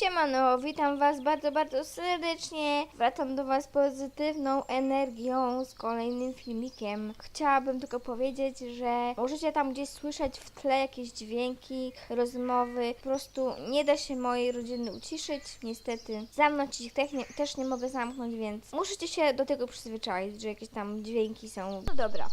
Siemano, witam Was bardzo, bardzo serdecznie. Wracam do Was pozytywną energią z kolejnym filmikiem. Chciałabym tylko powiedzieć, że możecie tam gdzieś słyszeć w tle jakieś dźwięki, rozmowy. Po prostu nie da się mojej rodziny uciszyć, niestety. Zamknąć ich też nie, też nie mogę zamknąć, więc musicie się do tego przyzwyczaić, że jakieś tam dźwięki są. No dobra.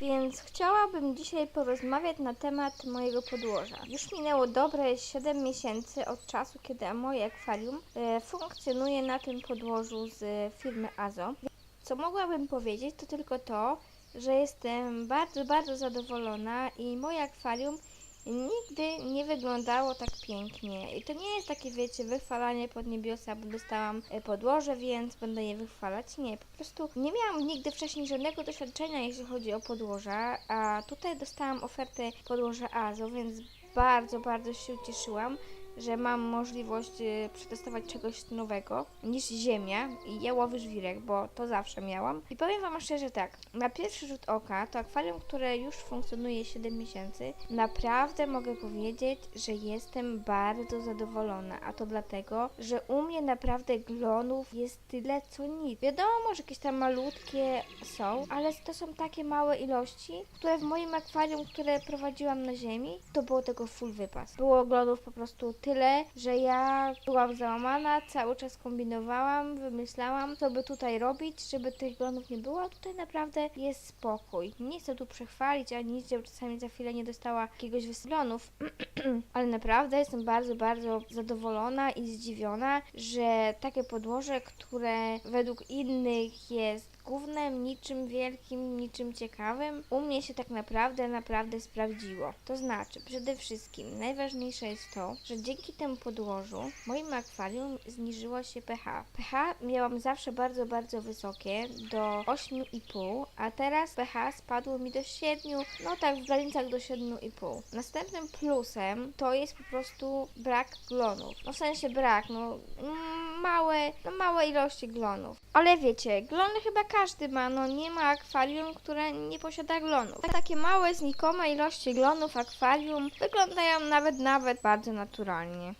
Więc chciałabym dzisiaj porozmawiać na temat mojego podłoża. Już minęło dobre 7 miesięcy od czasu, kiedy moje akwarium e, funkcjonuje na tym podłożu z firmy Azo. Co mogłabym powiedzieć, to tylko to, że jestem bardzo, bardzo zadowolona i moje akwarium nigdy nie wyglądało tak pięknie. I to nie jest takie, wiecie, wychwalanie pod niebiosa, bo dostałam e, podłoże, więc będę je wychwalać. Nie, po prostu nie miałam nigdy wcześniej żadnego doświadczenia, jeśli chodzi o podłoża, a tutaj dostałam ofertę podłoża Azo, więc bardzo, bardzo się ucieszyłam że mam możliwość e, przetestować czegoś nowego niż ziemia i jałowy żwirek, bo to zawsze miałam. I powiem Wam szczerze tak, na pierwszy rzut oka to akwarium, które już funkcjonuje 7 miesięcy, naprawdę mogę powiedzieć, że jestem bardzo zadowolona, a to dlatego, że u mnie naprawdę glonów jest tyle co nic. Wiadomo, że jakieś tam malutkie są, ale to są takie małe ilości, które w moim akwarium, które prowadziłam na ziemi, to było tego full wypas. Było glonów po prostu tyle, że ja byłam załamana, cały czas kombinowałam, wymyślałam, co by tutaj robić, żeby tych glonów nie było, tutaj naprawdę jest spokój. Nie chcę tu przechwalić, ani nic, żeby czasami za chwilę nie dostała jakiegoś wysyglonów, ale naprawdę jestem bardzo, bardzo zadowolona i zdziwiona, że takie podłoże, które według innych jest gównem, niczym wielkim, niczym ciekawym, u mnie się tak naprawdę, naprawdę sprawdziło. To znaczy, przede wszystkim najważniejsze jest to, że dzięki temu podłożu w moim akwarium zniżyło się pH. pH miałam zawsze bardzo, bardzo wysokie, do 8,5, a teraz pH spadło mi do 7, no tak w granicach do 7,5. Następnym plusem to jest po prostu brak glonów. No w sensie brak, no mm, małe, no małe ilości glonów. Ale wiecie, glony chyba każdy ma, no nie ma akwarium, które nie posiada glonów. Takie małe, znikome ilości glonów w akwarium wyglądają nawet, nawet bardzo naturalnie. нормальні.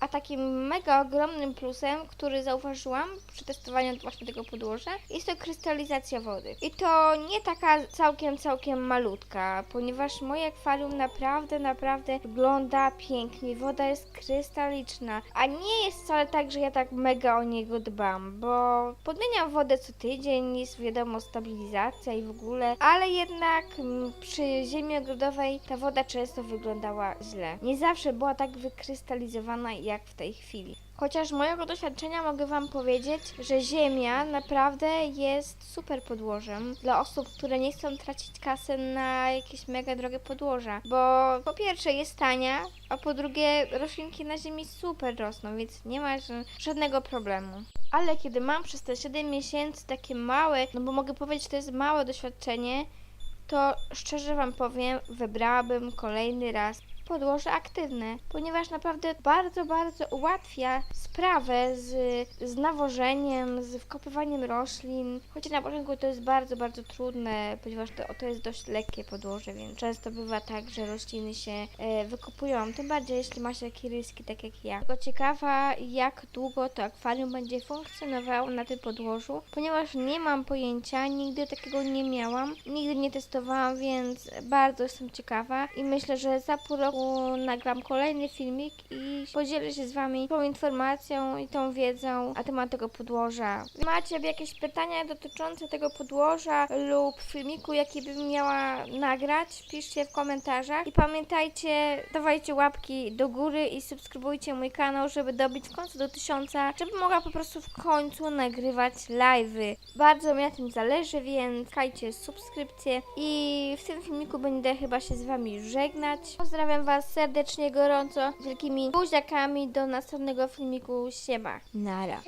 A takim mega ogromnym plusem, który zauważyłam przy testowaniu właśnie tego podłoża, jest to krystalizacja wody. I to nie taka całkiem, całkiem malutka, ponieważ moje akwarium naprawdę, naprawdę wygląda pięknie. Woda jest krystaliczna, a nie jest wcale tak, że ja tak mega o niego dbam, bo podmieniam wodę co tydzień, jest wiadomo stabilizacja i w ogóle, ale jednak przy ziemi ogrodowej ta woda często wyglądała źle. Nie zawsze była tak wykrystalizowana jak w tej chwili. Chociaż mojego doświadczenia mogę Wam powiedzieć, że ziemia naprawdę jest super podłożem dla osób, które nie chcą tracić kasy na jakieś mega drogie podłoża. Bo po pierwsze jest tania, a po drugie roślinki na ziemi super rosną, więc nie ma ża- żadnego problemu. Ale kiedy mam przez te 7 miesięcy takie małe, no bo mogę powiedzieć, że to jest małe doświadczenie, to szczerze Wam powiem, wybrałabym kolejny raz podłoże aktywne, ponieważ naprawdę bardzo, bardzo ułatwia sprawę z, z nawożeniem, z wkopywaniem roślin. Chociaż na początku to jest bardzo, bardzo trudne, ponieważ to, to jest dość lekkie podłoże, więc często bywa tak, że rośliny się e, wykopują, tym bardziej jeśli ma się takie ryski, tak jak ja. Tylko ciekawa, jak długo to akwarium będzie funkcjonowało na tym podłożu, ponieważ nie mam pojęcia, nigdy takiego nie miałam, nigdy nie testowałam, więc bardzo jestem ciekawa i myślę, że za pół roku nagram kolejny filmik i podzielę się z Wami tą informacją i tą wiedzą na temat tego podłoża. Macie jakieś pytania dotyczące tego podłoża lub filmiku, jaki bym miała nagrać? Piszcie w komentarzach i pamiętajcie, dawajcie łapki do góry i subskrybujcie mój kanał, żeby dobić w końcu do tysiąca, żeby mogła po prostu w końcu nagrywać live'y. Bardzo mi na tym zależy, więc kajcie subskrypcję i w tym filmiku będę chyba się z Wami żegnać. Pozdrawiam Was serdecznie, gorąco, wielkimi buziakami do następnego filmiku. Siema. Nara.